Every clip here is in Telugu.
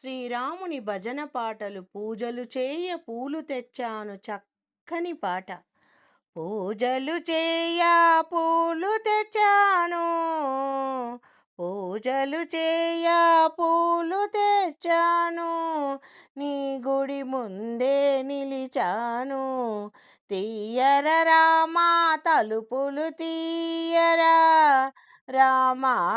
శ్రీరాముని భజన పాటలు పూజలు చేయ పూలు తెచ్చాను చక్కని పాట. పూజలు చేయ పూలు తెచ్చాను. పూజలు చేయ పూలు తెచ్చాను. నీ గుడి ముందే నిలిచాను. తీయర రామా తలుపులు తీయర రామాదర్శనమీయరా.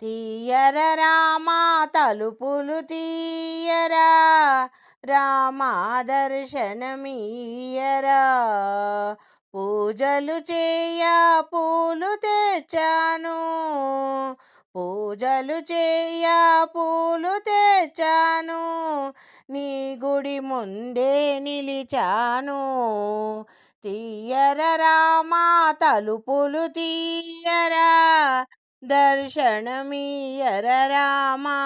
తీయర రామా తలుపులు తీయరా. రామాదర్శనమీయరా. పూజలు చేయ పూలు తెచ్చాను. పూజలు చేయ పూలు తెచ్చాను. నీ గుడి ముందే నిలిచాను. తీయర రామా తలుపులు తీయరా. దర్శనమీయర రామా.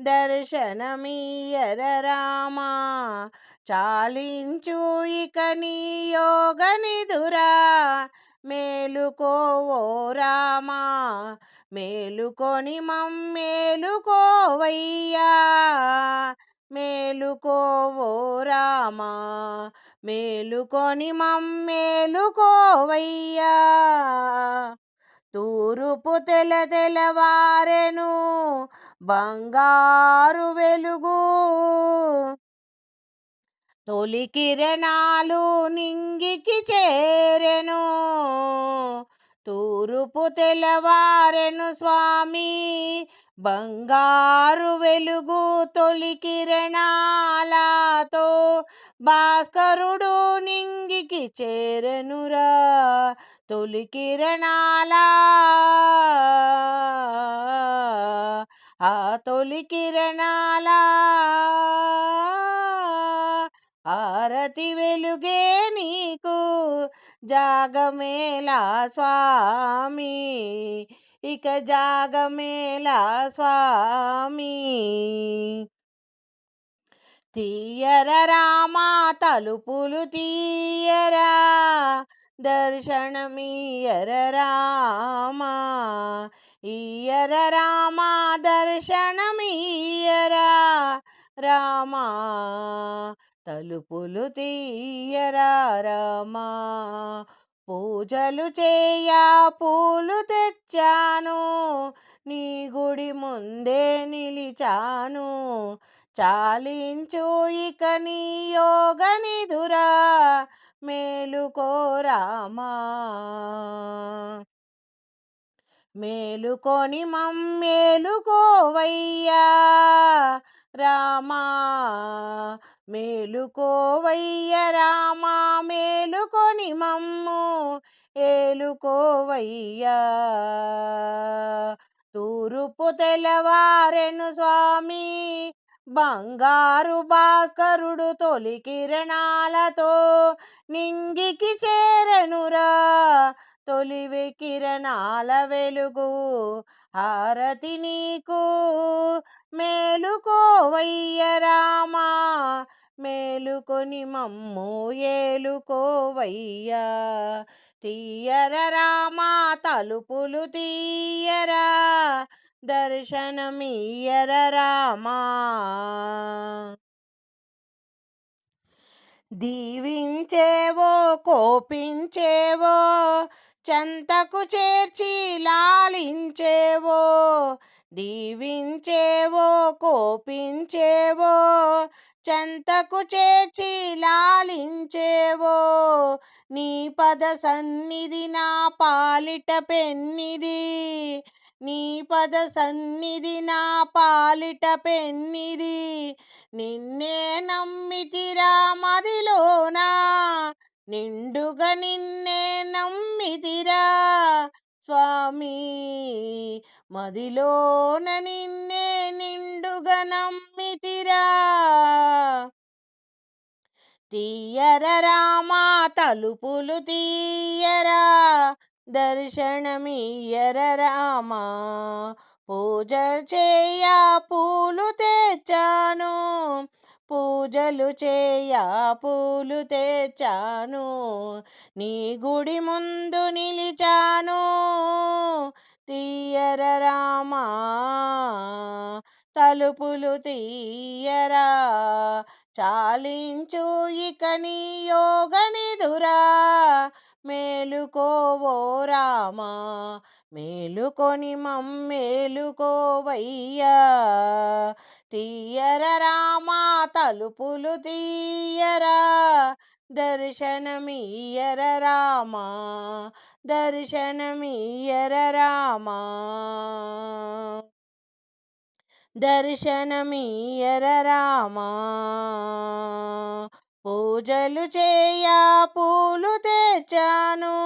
దర్శనమీయర రామా. చాలించు ఇక నీ యోగ నిదురా మేలుకోవో రామా మేలుకొని మమ్మేలుకోవయ్యా. మేలుకోవో రామా మేలుకొని మమ్మేలుకోవయ్యా. తూరుపు తెల తెలవారెను బంగారు వెలుగు తొలి కిరణాలు నింగికి చేరెను. తూరుపు తెలవారెను స్వామి బంగారు వెలుగు తొలి కిరణాలతో భాస్కరుడు నింగికి చేరెనురా. తొలి కిరణాల ఆ తొలి కిరణాలా జగతి వెలుగే నీకు జాగమేలా స్వామి. ఇక జాగమేలా స్వామి. తీయర రామా తలుపులు తీయరా దర్శనమీయర రామా. ఈయర రామా దర్శనమీయరా రామా. తలుపులు తీయరారమా పూజలు చేయ పూలు తెచ్చాను. నీ గుడి ముందే నిలిచాను. చాలించు ఇక నీ యోగ నిధురా. మేలుకోరామా మేలుకొని మమ్మేలుకోవయ్యా రామా? మేలుకోవయ్య రామా మేలుకొని మమ్ము. ఏలుకోవయ్యా. తూరుపు తెల్లవారెను స్వామి బంగారు భాస్కరుడు తొలి కిరణాలతో నింగికి చేరనురా. తొలివి కిరణాల వెలుగు హారతి నీకు. మేలుకోవయ్య మేలుకొని మమ్ము ఏలుకోవయ్యా. తీయర రామా తలుపులు తీయరా. దర్శనమీయర రామా. దీవించేవో కోపించేవో చెంతకు చేర్చి లాలించేవో దీవించేవో కోపించేవో చెంతకు చేర్చి లాలించేవో. నీ పద సన్నిధి నా పాలిట పెన్నిది. నీ పద సన్నిధి నా పాలిట పెన్నిది. నిన్నే నమ్మితిరా మదిలోనా నిండుగా నిన్నే నమ్మితిరా. స్వామి మదిలోన నిన్నే నమ్మితిరా. తీయర రామా తలుపులు తీయరా. దర్శనమియర రామా. పూజ చేయ పూలు తెచ్చాను. పూజలు చేయ పూలు తెచ్చాను. నీ గుడి ముందు నిలిచాను. తీయర రామా. తలుపులు తీయరా? చాలించు ఇక నీ యోగ నిధురా మేలుకోవో రామా మేలుకొని మమ్మేలుకోవయ్యా. తీయర రామా తలుపులు తీయరా? దర్శనమీయర రామా దర్శనమీయర రామా? దర్శనమీయర రామా పూజలు చేయ పూలు తెచ్చాను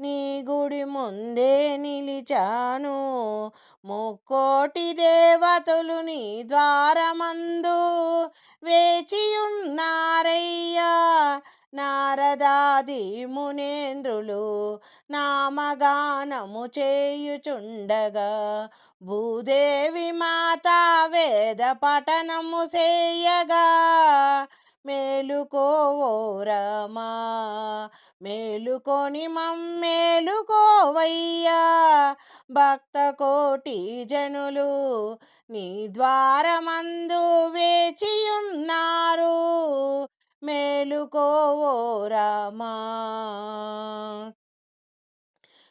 నీ గుడి ముందే నిలిచాను. ముక్కోటి దేవతలు నీ ద్వారమందు వేచియున్నారయ్యా నారదాది మునేంద్రులు నామగానము చేయుచుండగా భూదేవి మాత వేద పఠనము చేయగా మేలుకోవో రమా మేలుకొని మమ్మేలుకోవయ్యా భక్త కోటి జనులు నీ ద్వారమందు వేచియున్నారు. మేలుకోవో రమా.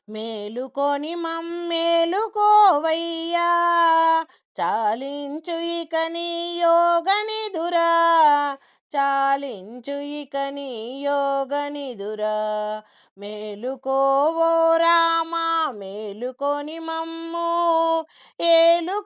మేలుకొని మమ్మేలుకోవయ్యా. చాలించు ఇక నీ యోగనిదురా. చాలించు ఇక నీ యోగనిదురా. మేలుకోవో రామా మేలుకొని మమ్ము ఏలు